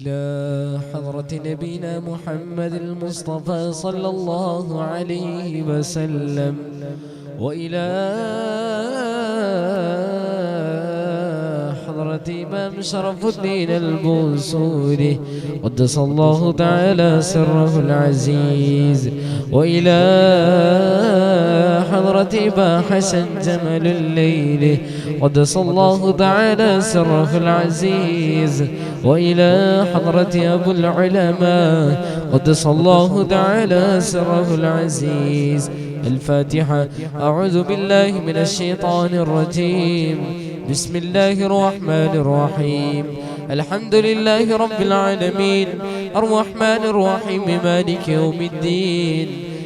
إلى حضرة نبينا محمد المصطفى صلى الله عليه وسلم. وإلى حضرة إمام شرف الدين البوسوري قدس الله تعالى سره العزيز. وإلى حضرة إبا حسن جمل الليل. قدس الله تعالى سره العزيز. وإلى حضرة أبو العلماء. قدس الله تعالى سره العزيز. الفاتحة. أعوذ بالله من الشيطان الرجيم. بسم الله الرحمن الرحيم. الحمد لله رب العالمين. الرحمن الرحيم. مالك يوم الدين.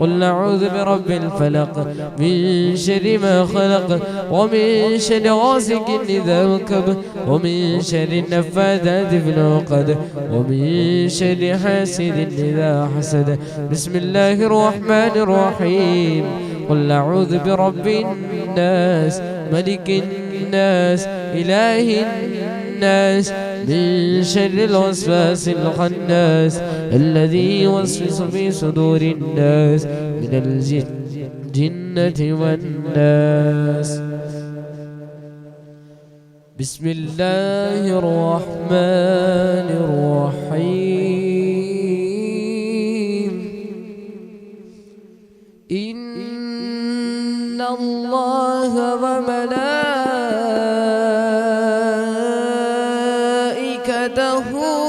قل نعوذ برب الفلق من شر ما خلق ومن شر غاسق إذا وكب ومن شر النفاذات في العقد ومن شر حاسد إذا حسد. بسم الله الرحمن الرحيم. قل نعوذ برب الناس ملك الناس إله الناس من شر الوسواس الخناس الذي يوسوس في صدور الناس من الجنة والناس. بسم الله الرحمن الرحيم. إن الله وملائكته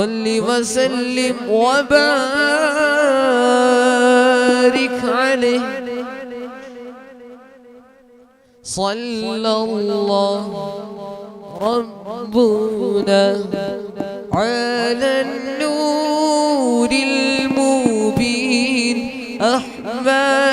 صل وسلم وبارك عليه. صلى الله ربنا على النور المبين. أحمد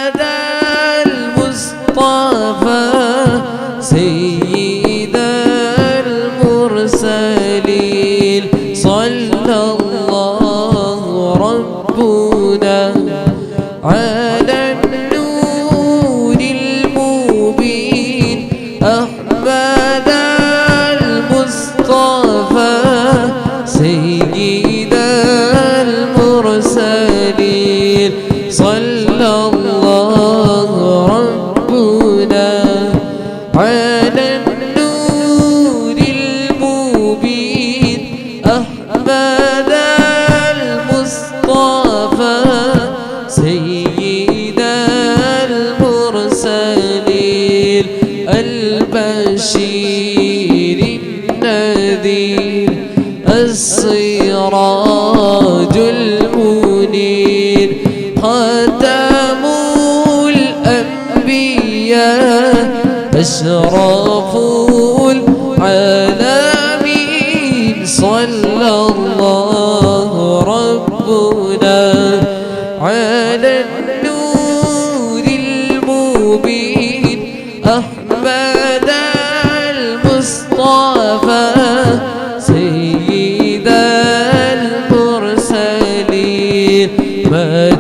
أحمد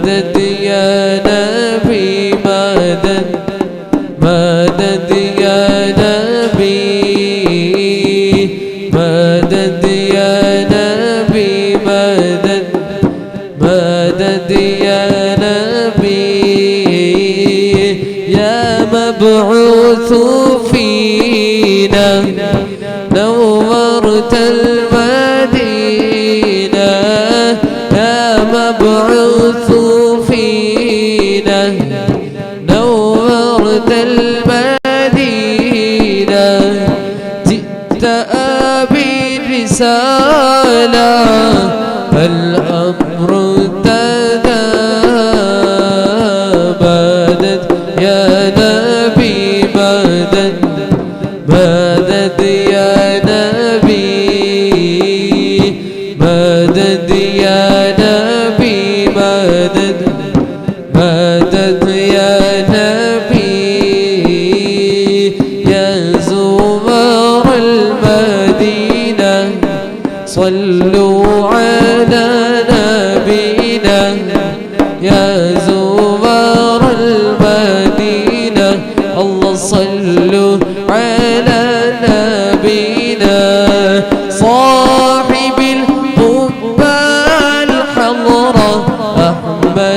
يا نبي مدد مدد يا نبي مدد يا نبي مدد مدد يا نبي يا مبعوث فينا. نورت المدينة مبعوث فينا نورت المدينة. جئت أبي رسالة فالأمر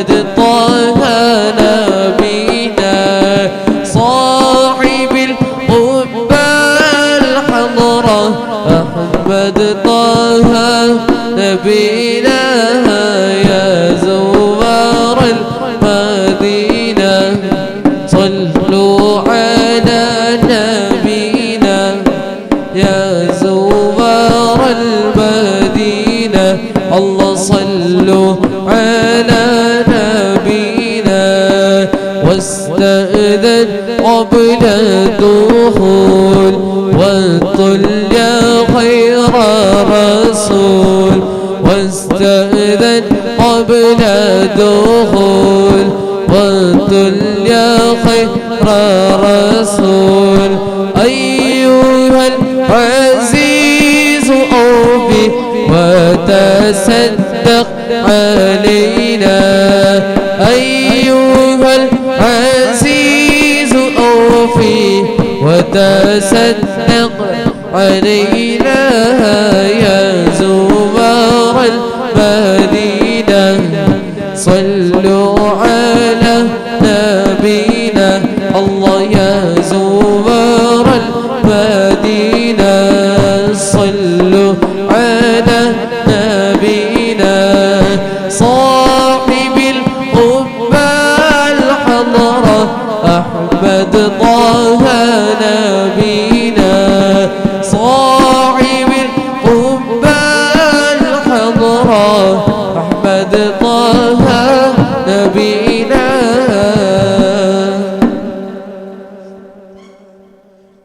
أحمد الدخول وطل يا خير رسول أيها العزيز أوفي وتصدق علينا أيها العزيز أوفي وتصدق علينا. أحمد طه نبينا صاحب القبة الحمراء أحمد طه نبينا.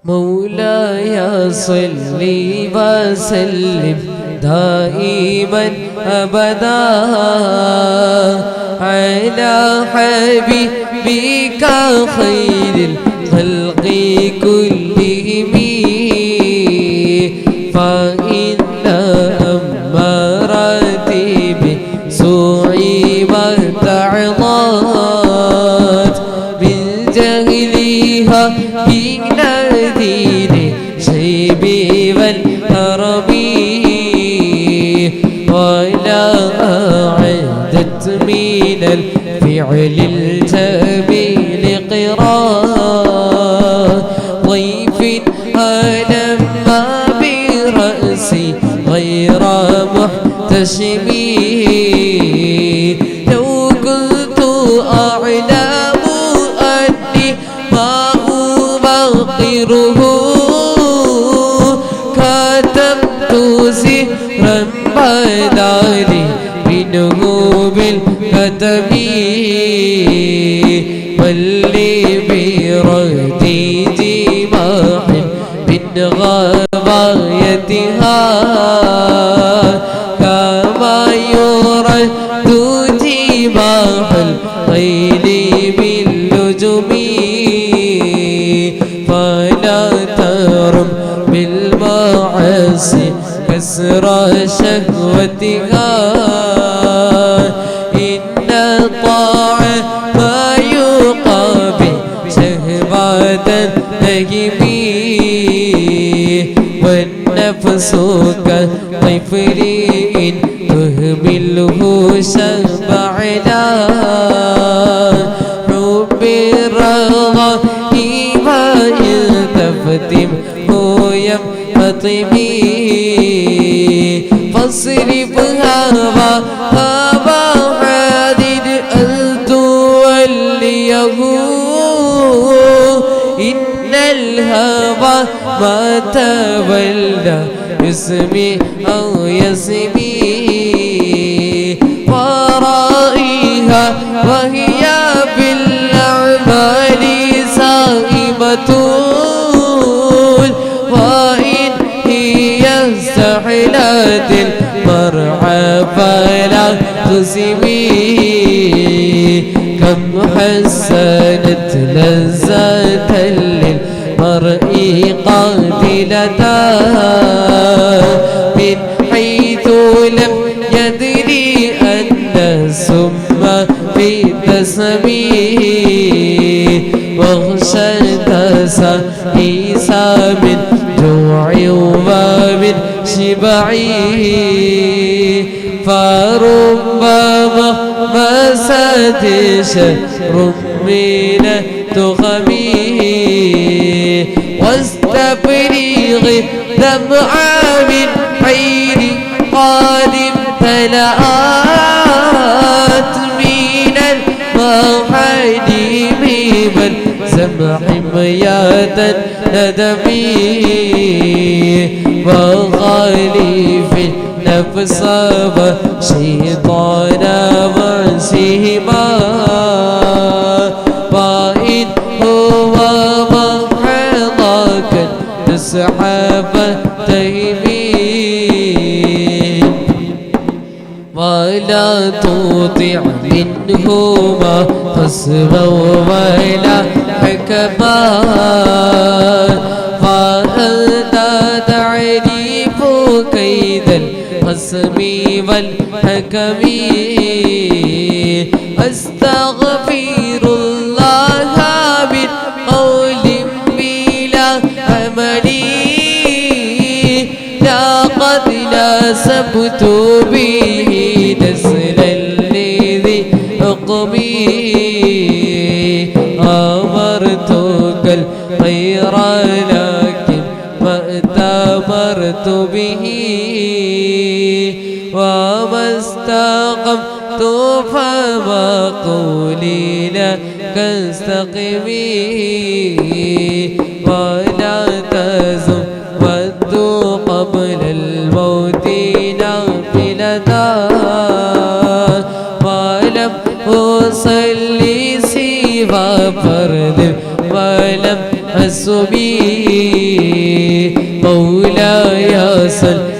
مولاي صل وسلم دائما أبدا على حبيبك خير. جهلها حين دين شيبي والهربي ولا أعدت من الفعل الجميل قراء ضيف ألم برأسي غير محتشمي بل لي بردي جماح من غوايتها. كما يرد جماح الخيل باللجم فلا ترم بالمعاصي كسر شهوتها. نجمي والنفس كطفل تهمله شبعنا حب الرضا إيمان تفتم هو ينفطمي فاصرف ما تولى يسمي أو يسمي. ورائها وهي بالأعمال سائمة وإن هي استحلت المرعى فلا تسمي. كم حسنت لذة للمرء قاتلة من حيث لم يدري أن السم في تسمي واغشى عيسى من جوع ومن شبع فربما مسد شهر من تخمي واستفريغ دمعا من عين قادم تلآت من المحاديم بل سمح مياة ندمي وخالف النفس وشيطان وسهما ولا تطع منهما خصما ولا حكما فأنت تعرف كيد الخصم والحكم؟ أستغفر الله من قول بلا عمل لا قد ناسبت به أمرتك الخير لكن ما اتمرت به وما استقمت فما قولي لك استقمي. فرد ولم أسبي مولاي صل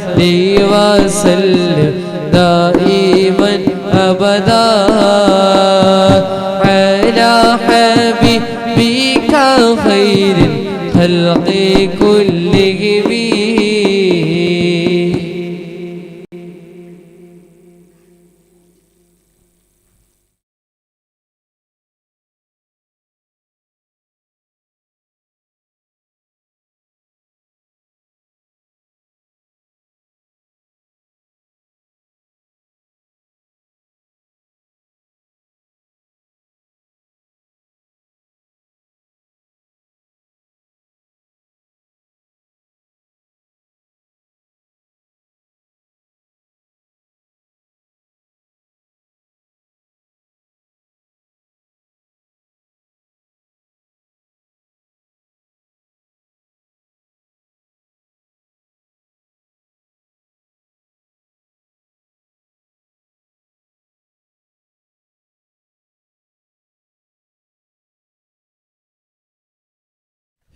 وسلم دائما أبدا على حبيبك خير الخلق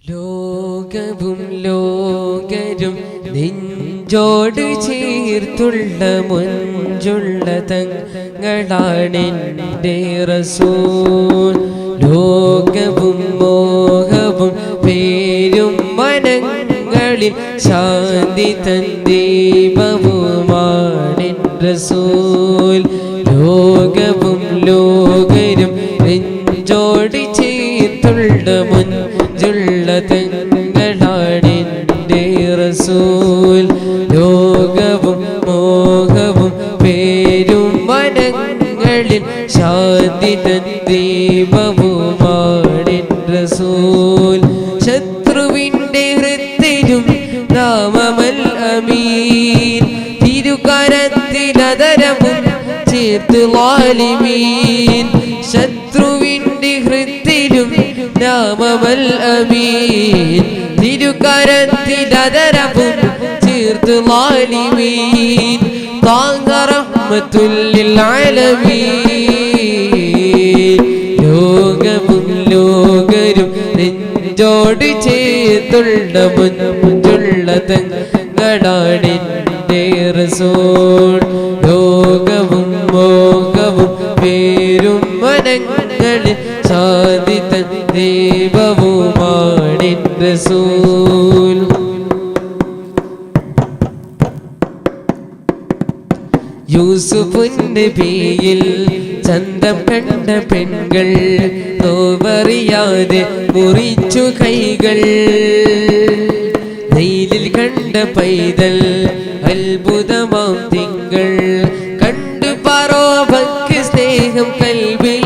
ലോകവും ലോകരും നെഞ്ചോട് ചേർത്തുള്ള മുഞ്ചുള്ള തങ്ങളാണെന്റെ റസൂൽ. ലോകവും മോഹവും പേരും മനങ്ങളിൽ ശാന്തി തന്ദീപവുമാണെൻ റസൂൽ. ലോകവും ലോകരും للظالمين ശത്രുവിന്റെ ഹൃത്തിലും നാമമൽ അമീൻ. തിരുകരത്തിലതരവും ചേർത്ത് ലാലിമീൻ. താങ്കറമത്തുല്ലിലാലമീൻ ലോകമും ലോകരും നെഞ്ചോട് ചേർത്തുള്ള മുൻ റസൂൽ. യൂസുഫിന്റെ പേയിൽ ചന്തം കണ്ട പെൺകൾ നോവറിയാതെ മുറിച്ചു കൈകൾ. നെയിലിൽ കണ്ട പൈതൽ അത്ഭുതമാം തിങ്കൾ. കണ്ടു പറോഭക്ക് സ്നേഹം കൽവിൽ.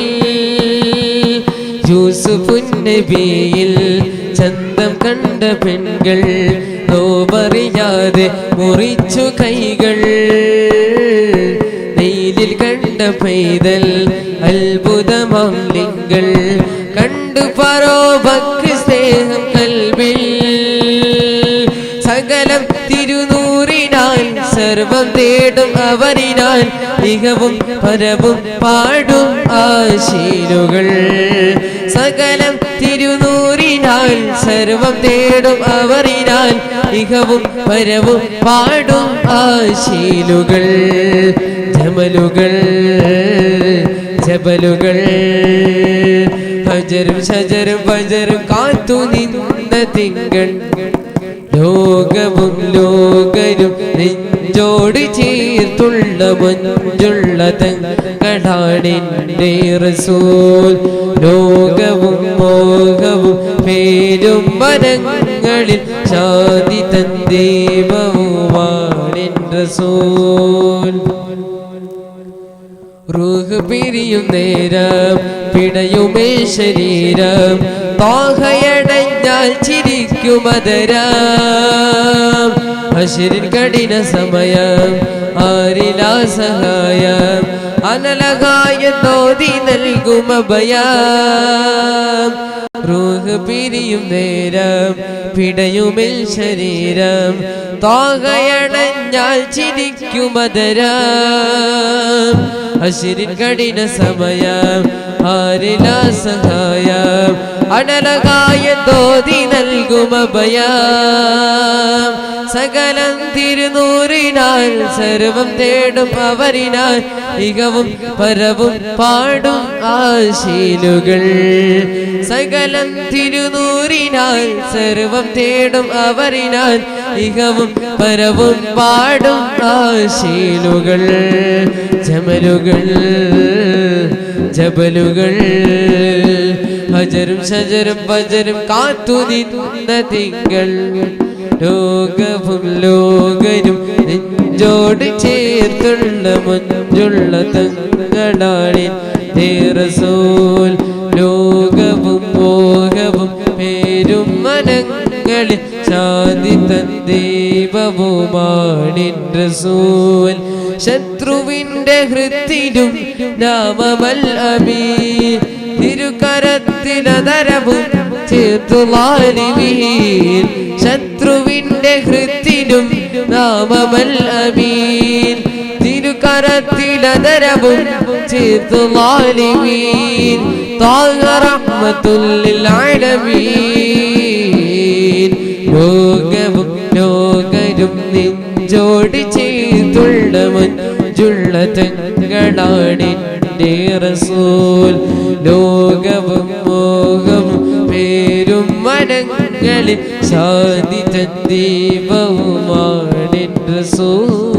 യൂസുഫിന്റെ പേയിൽ ചന്തം കണ്ട പെൺകൾ നോവറിയാതെ മുറിച്ചു കൈകൾ. നെയിലിൽ കണ്ട പൈതൽ അത്ഭുതമാം ലിങ്കൾ കണ്ടു പരോഭക്ക് സ്നേഹം കൽവിൽ. സകലം തിരുനൂറിനാൽ സർവം തേടും അവരിനാൽ മികവും പരവും പാടും ആശീലുകൾ സകലം തിരുനൂറിനാൽ സർവം തേടും അവരിനാൽ ഇഹവും പരവും പാടും ആശീലുകൾ ജമലുകൾ ജബലുകൾ. ഹജരും ഷജരും ഭജരും കാത്തു നിന്ന തിങ്കൾ. ലോകവും ലോകരും നെഞ്ചോട് ചേർത്തുള്ള മഞ്ചുള്ള തങ്ങളാടിന്റെ റസൂൽ ലോകവും മോഹവും പേരും മരങ്ങളിൽ ശാന്തി തന്തേവവുമാണിൻ റസൂൽ റൂഹ് പിരിയും നേരം പിടയുമേ ശരീരം താഹയടഞ്ഞാൽ ചിരിക്കുമതരാം അശരിൻ കഠിന സമയം ആരിലാ സഹായം? അനലകായ തോതി നൽകും അഭയം. പിരിയും നേരം പിടയുമിൽ ശരീരം താകയണഞ്ഞാൽ ചിരിക്കുമതരാം അശിരിൻ കഠിന സമയം ആരിലാ സഹായം? അടലകായ തോതി നൽകും അഭയം. സകലം തിരുനൂറിനാൽ സർവം തേടും അവരിനാൽ ഇകവും പരവും പാടും ആശീലുകൾ. സകലം തിരുനൂറിനാൽ സർവം തേടും അവരിനാൽ ഇകവും പരവും പാടും ആശീലുകൾ. ജമലുകൾ ജബലുകൾ ഹജരും ഷജരും വജരും കാത്തു നിന്ന തിങ്കൾ. ലോകവും ലോകരും നെഞ്ചോട് ചേർത്തുള്ള മഞ്ചുള്ള തങ്ങളാണി തേറസോൽ ലോകവും ലോകവും പേരും മനങ്ങളിൽ ശാന്തി തന്ദീപവുമാണിൻ റസൂൽ. ശത്രുവിന്റെ ഹൃത്തിരും നാമമൽ അമീൻ. തിരുകരത്തിലതരവും ചേർത്തു മാലിമീൻ ശത്രുവിന്റെ ഹൃത്തിനും നാമമൽ അമീൻ. തിരുകരത്തിലതരവും ചേർത്തു മാലിമീൻ താങ്ങറമത്തുള്ളിലാഴമീൻ രോഗവും രോഗരും നെഞ്ചോട് ചെയ്തുള്ള മുൻ മഞ്ചുള്ള തങ്ങളാണിന്റെ റസൂൽ. ലോകവും മോഹവും പേരും മനങ്ങളിൽ ശാന്തി തന്തീപവുമാണിൻ റസൂൽ.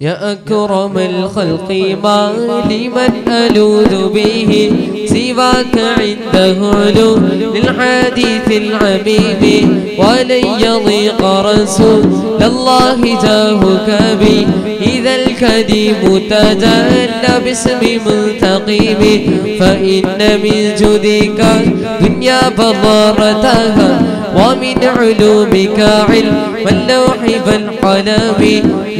يا أكرم الخلق ما لمن ألوذ به سواك عنده علو للحديث العميم ولن يضيق رسول الله جاهك بي إذا الكريم تجلى باسم منتقم فإن من جودك دنيا بضارتها ومن علومك علم اللوح والقلم.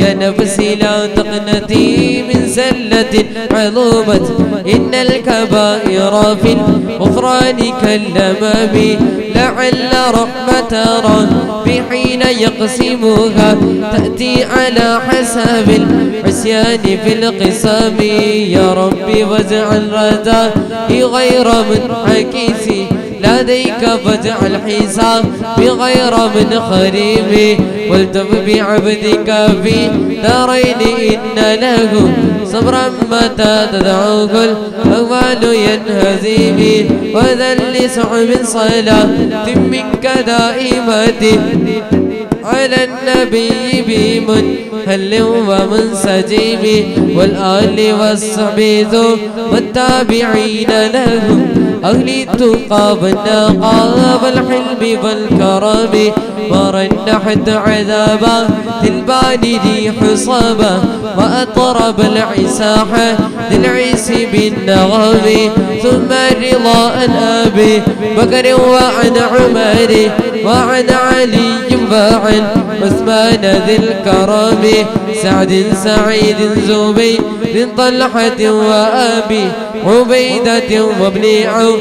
يا نفسي لا تقنتي من زلة عظومة إن الكبائر في الغفران كاللمام لعل رحمة ربي حين يقسمها تأتي على حساب العصيان في القسام يا ربي واجعل ردائي غير منعكس. لديك فاجعل حساب بغير من خريب والتف بعبدك في دارين إن له صبرا متى تدعو كل أول ينهزم وذل صعب صلاة منك دائمة. على النبي بمنهل ومنسجم والآل والصحب والتابعين لهم أهل التقى والنقى والحلم والكرم. ورنحت عذابا البان لي حصابا وأطرب العساحة للعيس بالنغم ثم الرضا عن أبي بكر وعن عمر وعن علي وعن عثمان ذي الكرم سعد سعيد زبير طلحة وأبي عبيدة وابن عوف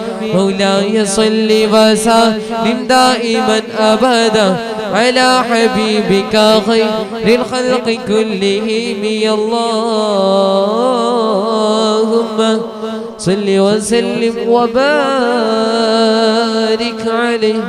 مولاي صل وسلم دائما أبدا على حبيبك خير الخلق كلهم يا اللهم صل وسلم وبارك عليه.